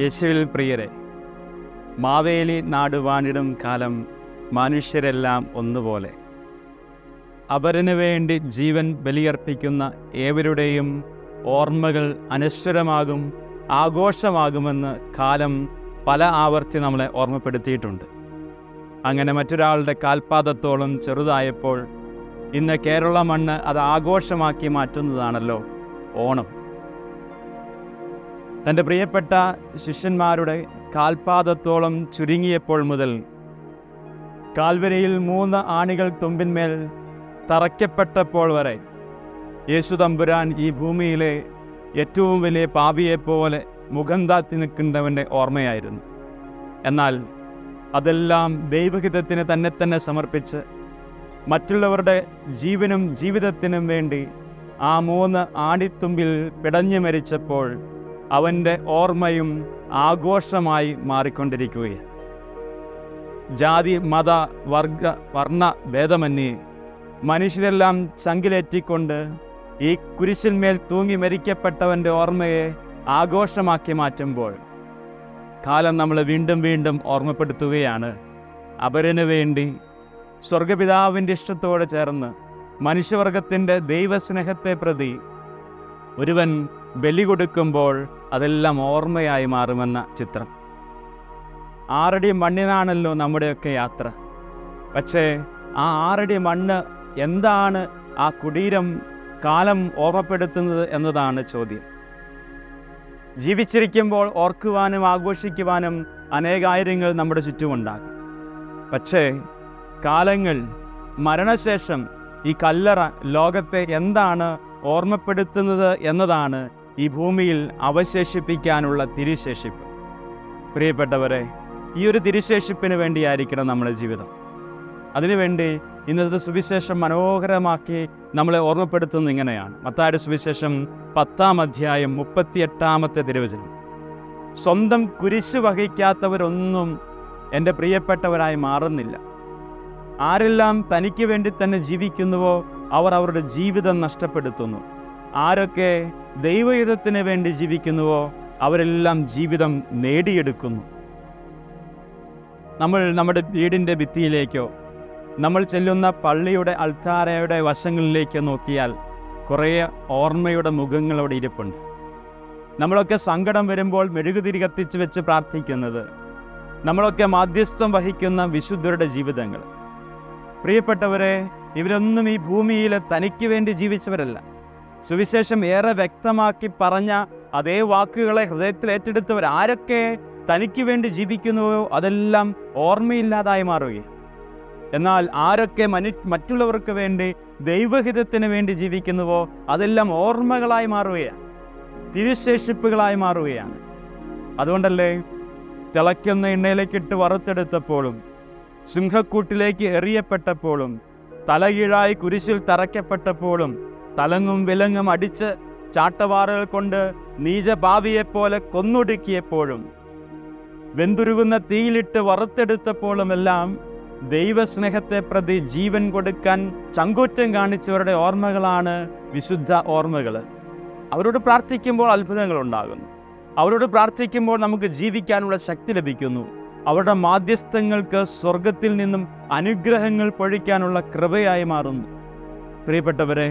യേശുവിൽ പ്രിയരെ മാവേലി നാട് വാണിടും കാലം മനുഷ്യരെല്ലാം ഒന്നുപോലെ. അപരന് വേണ്ടി ജീവൻ ബലിയർപ്പിക്കുന്ന ഏവരുടെയും ഓർമ്മകൾ അനശ്വരമാകും ആഘോഷമാകുമെന്ന് കാലം പല ആവർത്തി നമ്മളെ ഓർമ്മപ്പെടുത്തിയിട്ടുണ്ട്. അങ്ങനെ മറ്റൊരാളുടെ കാൽപാദത്തോളം ചെറുതായപ്പോൾ ഇന്ന് കേരള മണ്ണ് അത് ആഘോഷമാക്കി മാറ്റുന്നതാണല്ലോ ഓണം. തന്റെ പ്രിയപ്പെട്ട ശിഷ്യന്മാരുടെ കാൽപാദത്തോളം ചുരുങ്ങിയപ്പോൾ മുതൽ കാൽവരിയിൽ മൂന്ന് ആണികൾ തുമ്പിന്മേൽ തറയ്ക്കപ്പെട്ടപ്പോൾ വരെ യേശു തമ്പുരാൻ ഈ ഭൂമിയിലെ ഏറ്റവും വലിയ പാപിയെപ്പോലെ മുഖം താത്തി നിൽക്കുന്നവന്റെ ഓർമ്മയായിരുന്നു. എന്നാൽ അതെല്ലാം ദൈവഹിതത്തിന് തന്നെ തന്നെ സമർപ്പിച്ച് മറ്റുള്ളവരുടെ ജീവനും ജീവിതത്തിനും വേണ്ടി ആ മൂന്ന് ആണിത്തുമ്പിൽ പിടഞ്ഞു മരിച്ചപ്പോൾ അവന്റെ ഓർമ്മയും ആഘോഷമായി മാറിക്കൊണ്ടിരിക്കുകയാണ്. ജാതി മത വർഗ വർണ ഭേദമന്യേ മനുഷ്യരെല്ലാം ചങ്കിലേറ്റിക്കൊണ്ട് ഈ കുരിശിന്മേൽ തൂങ്ങി മരിക്കപ്പെട്ടവന്റെ ഓർമ്മയെ ആഘോഷമാക്കി മാറ്റുമ്പോൾ കാലം നമ്മളെ വീണ്ടും വീണ്ടും ഓർമ്മപ്പെടുത്തുകയാണ്. അവരന് വേണ്ടി സ്വർഗപിതാവിന്റെ ഇഷ്ടത്തോടെ ചേർന്ന് മനുഷ്യവർഗത്തിന്റെ ദൈവസ്നേഹത്തെ പ്രതി ഒരുവൻ ബലി കൊടുക്കുമ്പോൾ അതെല്ലാം ഓർമ്മയായി മാറുമെന്ന ചിത്രം. ആറടി മണ്ണിനാണല്ലോ നമ്മുടെയൊക്കെ യാത്ര. പക്ഷേ ആ ആറടി മണ്ണ് എന്താണ് ആ കുടീരം കാലം ഓർമ്മപ്പെടുത്തുന്നത് എന്നതാണ് ചോദ്യം. ജീവിച്ചിരിക്കുമ്പോൾ ഓർക്കുവാനും ആഘോഷിക്കുവാനും അനേകായിരങ്ങൾ നമ്മുടെ ചുറ്റുമുണ്ടാകും. പക്ഷേ കാലങ്ങൾ മരണശേഷം ഈ കല്ലറ ലോകത്തെ എന്താണ് ഓർമ്മപ്പെടുത്തുന്നത് എന്നതാണ് ഈ ഭൂമിയിൽ അവശേഷിപ്പിക്കാനുള്ള തിരിശേഷിപ്പ്. പ്രിയപ്പെട്ടവരെ ഈ ഒരു തിരുശേഷിപ്പിന് വേണ്ടിയായിരിക്കണം നമ്മുടെ ജീവിതം. അതിനുവേണ്ടി ഇന്നത്തെ സുവിശേഷം മനോഹരമാക്കി നമ്മളെ ഓർമ്മപ്പെടുത്തുന്നത് ഇങ്ങനെയാണ്. മത്തായുടെ സുവിശേഷം പത്താം അധ്യായം മുപ്പത്തിയെട്ടാമത്തെ തിരുവചനം. സ്വന്തം കുരിശ് വഹിക്കാത്തവരൊന്നും എന്റെ പ്രിയപ്പെട്ടവരായി മാറുന്നില്ല. ആരെല്ലാം തനിക്ക് വേണ്ടി തന്നെ ജീവിക്കുന്നുവോ അവർ അവരുടെ ജീവിതം നഷ്ടപ്പെടുത്തുന്നു. ആരൊക്കെ ദൈവയുധത്തിന് വേണ്ടി ജീവിക്കുന്നുവോ അവരെല്ലാം ജീവിതം നേടിയെടുക്കുന്നു. നമ്മൾ നമ്മുടെ വീടിന്റെ ഭിത്തിയിലേക്കോ നമ്മൾ ചെല്ലുന്ന പള്ളിയുടെ അൾത്താരയുടെ വശങ്ങളിലേക്കോ നോക്കിയാൽ കുറേ ഓർമ്മയുടെ മുഖങ്ങൾ ഇരിപ്പുണ്ട്. നമ്മളൊക്കെ സങ്കടം വരുമ്പോൾ മെഴുകുതിരി കത്തിച്ച് വെച്ച് പ്രാർത്ഥിക്കുന്നത് നമ്മളൊക്കെ മാധ്യസ്ഥം വഹിക്കുന്ന വിശുദ്ധരുടെ ജീവിതങ്ങൾ. പ്രിയപ്പെട്ടവരെ ഇവരൊന്നും ഈ ഭൂമിയിൽ തനിക്ക് വേണ്ടി ജീവിച്ചവരല്ല. സുവിശേഷം ഏറെ വ്യക്തമാക്കി പറഞ്ഞ അതേ വാക്കുകളെ ഹൃദയത്തിൽ ഏറ്റെടുത്തവർ ആരൊക്കെ തനിക്ക് വേണ്ടി ജീവിക്കുന്നുവോ അതെല്ലാം ഓർമ്മയില്ലാതായി മാറുകയും എന്നാൽ ആരൊക്കെ മനു മറ്റുള്ളവർക്ക് വേണ്ടി ദൈവഹിതത്തിന് വേണ്ടി ജീവിക്കുന്നുവോ അതെല്ലാം ഓർമ്മകളായി മാറുകയാണ്. തിരുശേഷിപ്പുകളായി മാറുകയാണ്. അതുകൊണ്ടല്ലേ തിളയ്ക്കുന്ന എണ്ണയിലേക്കിട്ട് വറുത്തെടുത്തപ്പോഴും സിംഹക്കൂട്ടിലേക്ക് എറിയപ്പെട്ടപ്പോഴും തലകീഴായി കുരിശിൽ തറയ്ക്കപ്പെട്ടപ്പോഴും തലങ്ങും വിലങ്ങും അടിച്ച് ചാട്ടവാറുകൾ കൊണ്ട് നീചഭാവിയെപ്പോലെ കൊന്നൊടുക്കിയപ്പോഴും വെന്തുരുകുന്ന തീയിലിട്ട് വറുത്തെടുത്തപ്പോഴുമെല്ലാം ദൈവസ്നേഹത്തെ പ്രതി ജീവൻ കൊടുക്കാൻ ചങ്കൂറ്റം കാണിച്ചവരുടെ ഓർമ്മകളാണ് വിശുദ്ധ ഓർമ്മകൾ. അവരോട് പ്രാർത്ഥിക്കുമ്പോൾ അത്ഭുതങ്ങൾ ഉണ്ടാകുന്നു അവരോട് പ്രാർത്ഥിക്കുമ്പോൾ നമുക്ക് ജീവിക്കാനുള്ള ശക്തി ലഭിക്കുന്നു. അവരുടെ മാധ്യസ്ഥങ്ങൾക്ക് സ്വർഗത്തിൽ നിന്നും അനുഗ്രഹങ്ങൾ പൊഴിക്കാനുള്ള കൃപയായി മാറുന്നു. പ്രിയപ്പെട്ടവരെ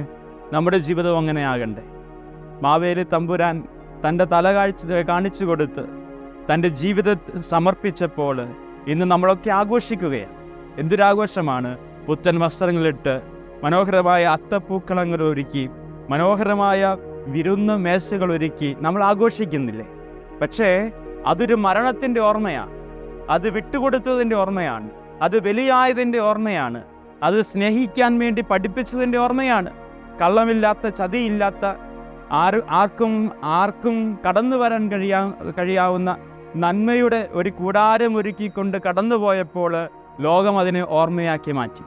നമ്മുടെ ജീവിതം അങ്ങനെ ആകണ്ടേ. മാവേലി തമ്പുരാൻ തന്റെ തല കാഴ്ച കാണിച്ചു കൊടുത്ത് തന്റെ ജീവിതത്തെ സമർപ്പിച്ചപ്പോൾ ഇന്ന് നമ്മളൊക്കെ ആഘോഷിക്കുകയാണ്. എന്തൊരാഘോഷമാണ്? പുത്തൻ വസ്ത്രങ്ങളിട്ട് മനോഹരമായ അത്തപ്പൂക്കളങ്ങൾ ഒരുക്കി മനോഹരമായ വിരുന്ന് മേശകൾ ഒരുക്കി നമ്മൾ ആഘോഷിക്കുന്നില്ലേ? പക്ഷേ അതൊരു മരണത്തിന്റെ ഓർമ്മയാണ്. അത് വിട്ടുകൊടുത്തതിന്റെ ഓർമ്മയാണ്. അത് ബലിയായതിന്റെ ഓർമ്മയാണ്. അത് സ്നേഹിക്കാൻ വേണ്ടി പഠിപ്പിച്ചതിന്റെ ഓർമ്മയാണ്. കള്ളമില്ലാത്ത ചതിയില്ലാത്ത ആര് ആർക്കും ആർക്കും കടന്നു വരാൻ കഴിയാ കഴിയാവുന്ന നന്മയുടെ ഒരു കൂടാരം ഒരുക്കിക്കൊണ്ട് കടന്നുപോയപ്പോൾ ലോകം അതിനെ ഓർമ്മയാക്കി മാറ്റി.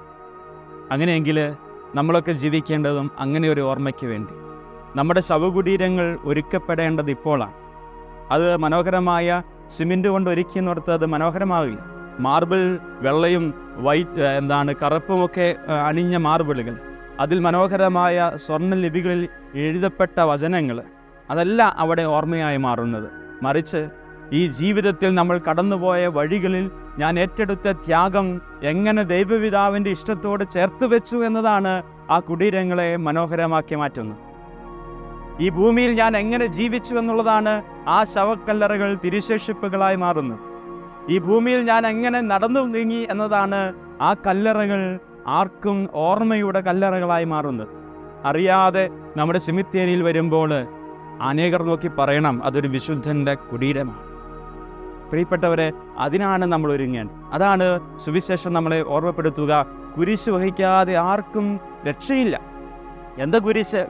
അങ്ങനെയെങ്കിൽ നമ്മളൊക്കെ ജീവിക്കേണ്ടതും അങ്ങനെ ഒരു ഓർമ്മയ്ക്ക് വേണ്ടി. നമ്മുടെ ശവകുടീരങ്ങൾ ഒരുക്കപ്പെടേണ്ടത് ഇപ്പോഴാണ് അത് മനോഹരമായ സിമെന്റ് കൊണ്ട് ഒരുക്കി നിർത്ത് അത് മനോഹരമാവില്ല. മാർബിൾ വെള്ളയും വൈറ്റ് എന്താണ് കറുപ്പുമൊക്കെ അണിഞ്ഞ മാർബിളുകൾ. അതിൽ മനോഹരമായ സ്വർണ ലിപികളിൽ എഴുതപ്പെട്ട വചനങ്ങൾ അതല്ല അവിടെ ഓർമ്മയായി മാറുന്നത്. മറിച്ച് ഈ ജീവിതത്തിൽ നമ്മൾ കടന്നുപോയ വഴികളിൽ ഞാൻ ഏറ്റെടുത്ത ത്യാഗം എങ്ങനെ ദൈവപിതാവിന്റെ ഇഷ്ടത്തോട് ചേർത്ത് വെച്ചു എന്നതാണ് ആ കുടീരങ്ങളെ മനോഹരമാക്കി മാറ്റുന്നത്. ഈ ഭൂമിയിൽ ഞാൻ എങ്ങനെ ജീവിച്ചു എന്നുള്ളതാണ് ആ ശവക്കല്ലറകൾ തിരിശേഷിപ്പുകളായി മാറുന്നത്. ഈ ഭൂമിയിൽ ഞാൻ എങ്ങനെ നടന്നു നീങ്ങി എന്നതാണ് ആ കല്ലറകൾ ആർക്കും ഓർമ്മയുടെ കല്ലറകളായി മാറുന്നത്. അറിയാതെ നമ്മുടെ സിമിത്തേരിയിൽ വരുമ്പോൾ അനേകർ നോക്കി പറയണം അതൊരു വിശുദ്ധന്റെ കുടീരമാണ്. പ്രിയപ്പെട്ടവരെ അതിനാണ് നമ്മൾ ഒരുങ്ങേണ്ടത്. അതാണ് സുവിശേഷം നമ്മളെ ഓർമ്മപ്പെടുത്തുക. കുരിശ് വഹിക്കാതെ ആർക്കും രക്ഷയില്ല. എന്താ കുരിശ്?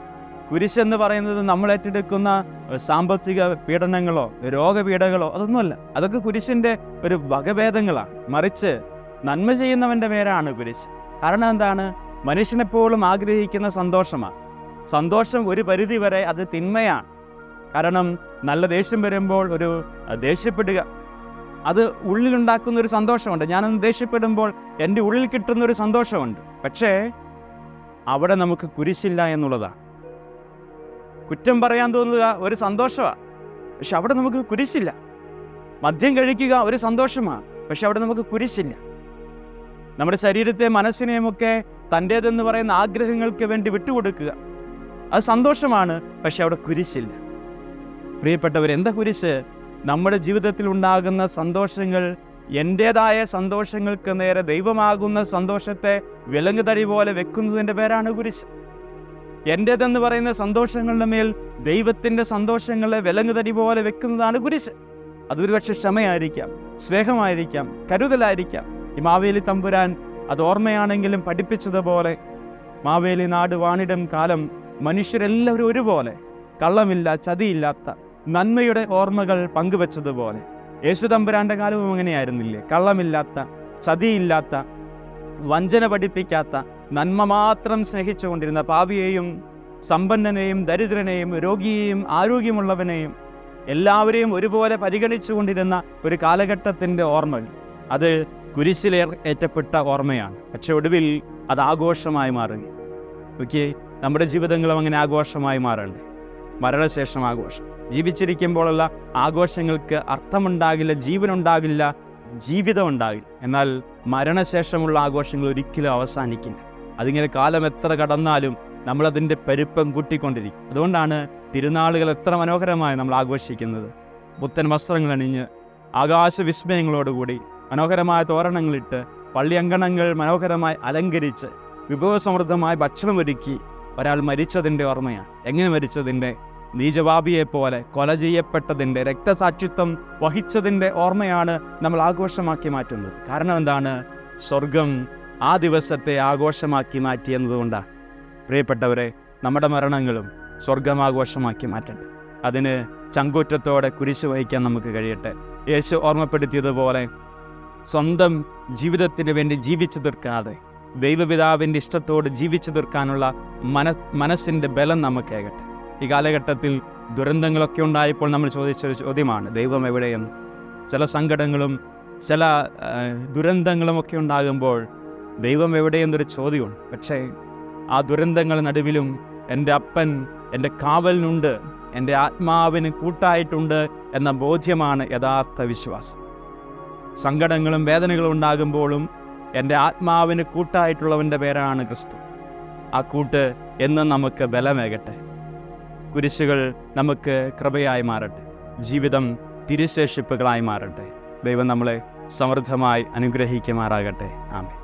കുരിശ് എന്ന് പറയുന്നത് നമ്മൾ ഏറ്റെടുക്കുന്ന സാമ്പത്തിക പീഡനങ്ങളോ രോഗപീഠകളോ അതൊന്നുമല്ല. അതൊക്കെ കുരിശിന്റെ ഒരു വകഭേദങ്ങളാണ്. മറിച്ച് നന്മ ചെയ്യുന്നവന്റെ പേരാണ് കുരിശ്. കാരണം എന്താണ്? മനുഷ്യനെപ്പോഴും ആഗ്രഹിക്കുന്ന സന്തോഷമാണ് സന്തോഷം ഒരു പരിധി വരെ അത് തിന്മയാണ്. കാരണം നല്ല ദേഷ്യം വരുമ്പോൾ ഒരു ദേഷ്യപ്പെടുക. അത് ഉള്ളിലുണ്ടാക്കുന്ന ഒരു സന്തോഷമുണ്ട്. ഞാനൊന്ന് ദേഷ്യപ്പെടുമ്പോൾ എന്റെ ഉള്ളിൽ കിട്ടുന്ന ഒരു സന്തോഷമുണ്ട്. പക്ഷേ അവിടെ നമുക്ക് കുരിശില്ല എന്നുള്ളതാണ് കുറ്റം പറയാൻ തോന്നുക ഒരു സന്തോഷമാണ് പക്ഷെ അവിടെ നമുക്ക് കുരിശില്ല. മദ്യം കഴിക്കുക ഒരു സന്തോഷമാണ് പക്ഷെ അവിടെ നമുക്ക് കുരിശില്ല. നമ്മുടെ ശരീരത്തെ മനസ്സിനെയുമൊക്കെ തന്റേതെന്ന് പറയുന്ന ആഗ്രഹങ്ങൾക്ക് വേണ്ടി വിട്ടുകൊടുക്കുക. അത് സന്തോഷമാണ് പക്ഷെ അവിടെ കുരിശില്ല. പ്രിയപ്പെട്ടവർ എന്താ കുരിശ്? നമ്മുടെ ജീവിതത്തിൽ ഉണ്ടാകുന്ന സന്തോഷങ്ങൾ എന്റേതായ സന്തോഷങ്ങൾക്ക് നേരെ ദൈവമാകുന്ന സന്തോഷത്തെ വിലങ്ങുതടി പോലെ വെക്കുന്നതിന്റെ പേരാണ് കുരിശ്. എന്റേതെന്ന് പറയുന്ന സന്തോഷങ്ങളുടെ മേൽ ദൈവത്തിന്റെ സന്തോഷങ്ങളെ വിലങ്ങുതടി പോലെ വെക്കുന്നതാണ് കുരിശ്. അതൊരു പക്ഷെ ക്ഷമയായിരിക്കാം സ്നേഹമായിരിക്കാം കരുതലായിരിക്കാം. മാവേലി തമ്പുരാൻ അത് ഓർമ്മയാണെങ്കിലും പഠിപ്പിച്ചതുപോലെ മാവേലി നാട് വാണിടം കാലം മനുഷ്യരെല്ലാവരും ഒരുപോലെ കള്ളമില്ല ചതിയില്ലാത്ത നന്മയുടെ ഓർമ്മകൾ പങ്കുവച്ചതുപോലെ. യേശു തമ്പുരാന്റെ കാലവും അങ്ങനെയായിരുന്നില്ലേ? കള്ളമില്ലാത്ത ചതിയില്ലാത്ത വഞ്ചന പഠിപ്പിക്കാത്ത നന്മ മാത്രം സ്നേഹിച്ചുകൊണ്ടിരുന്ന പാവിയെയും സമ്പന്നനെയും ദരിദ്രനെയും രോഗിയെയും ആരോഗ്യമുള്ളവനെയും എല്ലാവരെയും ഒരുപോലെ പരിഗണിച്ചുകൊണ്ടിരുന്ന ഒരു കാലഘട്ടത്തിന്റെ ഓർമ്മകൾ. അത് കുരിശിലേർ ഏറ്റപ്പെട്ട ഓർമ്മയാണ്. പക്ഷെ ഒടുവിൽ അത് ആഘോഷമായി മാറുന്നു. ഓക്കെ നമ്മുടെ ജീവിതങ്ങളും അങ്ങനെ ആഘോഷമായി മാറണ്ടേ. മരണശേഷം ആഘോഷം. ജീവിച്ചിരിക്കുമ്പോഴുള്ള ആഘോഷങ്ങൾക്ക് അർത്ഥമുണ്ടാകില്ല ജീവനുണ്ടാകില്ല ജീവിതം ഉണ്ടാകില്ല എന്നാൽ മരണശേഷമുള്ള ആഘോഷങ്ങൾ ഒരിക്കലും അവസാനിക്കില്ല. അതിങ്ങനെ കാലം എത്ര കടന്നാലും നമ്മളതിന്റെ പെരുപ്പം കൂട്ടിക്കൊണ്ടിരിക്കും. അതുകൊണ്ടാണ് തിരുനാളുകൾ എത്ര മനോഹരമായി നമ്മൾ ആഘോഷിക്കുന്നത്. പുത്തൻ വസ്ത്രങ്ങൾ അണിഞ്ഞ് ആകാശ ആകാശവിസ്മയങ്ങളോടുകൂടി മനോഹരമായ തോരണങ്ങളിട്ട് പള്ളി അങ്കണങ്ങൾ മനോഹരമായി അലങ്കരിച്ച് വിഭവസമൃദ്ധമായ ഭക്ഷണം ഒരുക്കി ഒരാൾ മരിച്ചതിന്റെ ഓർമ്മയാണ്. എങ്ങനെ മരിച്ചതിന്റെ? നീചവാബിയെപ്പോലെ കൊല ചെയ്യപ്പെട്ടതിന്റെ രക്തസാക്ഷിത്വം വഹിച്ചതിന്റെ ഓർമ്മയാണ് നമ്മൾ ആഘോഷമാക്കി മാറ്റുന്നത്. കാരണം എന്താണ്? സ്വർഗം ആ ദിവസത്തെ ആഘോഷമാക്കി മാറ്റി എന്നതുകൊണ്ടാണ് പ്രിയപ്പെട്ടവരെ നമ്മുടെ മരണങ്ങളും സ്വർഗം ആഘോഷമാക്കി മാറ്റട്ടെ. അതിന് ചങ്കൂറ്റത്തോടെ കുരിശ് വഹിക്കാൻ നമുക്ക് കഴിയട്ടെ. യേശു ഓർമ്മപ്പെടുത്തിയതുപോലെ സ്വന്തം ജീവിതത്തിന് വേണ്ടി ജീവിച്ചു തീർക്കാതെ ദൈവപിതാവിന്റെ ഇഷ്ടത്തോട് ജീവിച്ചു തീർക്കാനുള്ള മന മനസ്സിന്റെ ബലം നമുക്കേകട്ടെ. ഈ കാലഘട്ടത്തിൽ ദുരന്തങ്ങളൊക്കെ ഉണ്ടായപ്പോൾ നമ്മൾ ചോദിച്ചൊരു ചോദ്യമാണ് ദൈവം എവിടെയെന്ന്? ചില സങ്കടങ്ങളും ചില ദുരന്തങ്ങളും ഒക്കെ ഉണ്ടാകുമ്പോൾ ദൈവം എവിടെയെന്നൊരു ചോദ്യമുണ്ട്. പക്ഷേ ആ ദുരന്തങ്ങൾ നടുവിലും എന്റെ അപ്പൻ എന്റെ കാവലിനുണ്ട് എന്റെ ആത്മാവിന് കൂട്ടായിട്ടുണ്ട് എന്ന ബോധ്യമാണ് യഥാർത്ഥ വിശ്വാസം. സങ്കടങ്ങളും വേദനകളും ഉണ്ടാകുമ്പോഴും എന്റെ ആത്മാവിന് കൂട്ടായിട്ടുള്ളവന്റെ പേരാണ് ക്രിസ്തു. ആ കൂട്ട് എന്നും നമുക്ക് ബലമേകട്ടെ. കുരിശുകൾ നമുക്ക് കൃപയായി മാറട്ടെ. ജീവിതം തിരുശേഷിപ്പുകളായി മാറട്ടെ. ദൈവം നമ്മളെ സമൃദ്ധമായി അനുഗ്രഹിക്കുമാറാകട്ടെ. ആമേ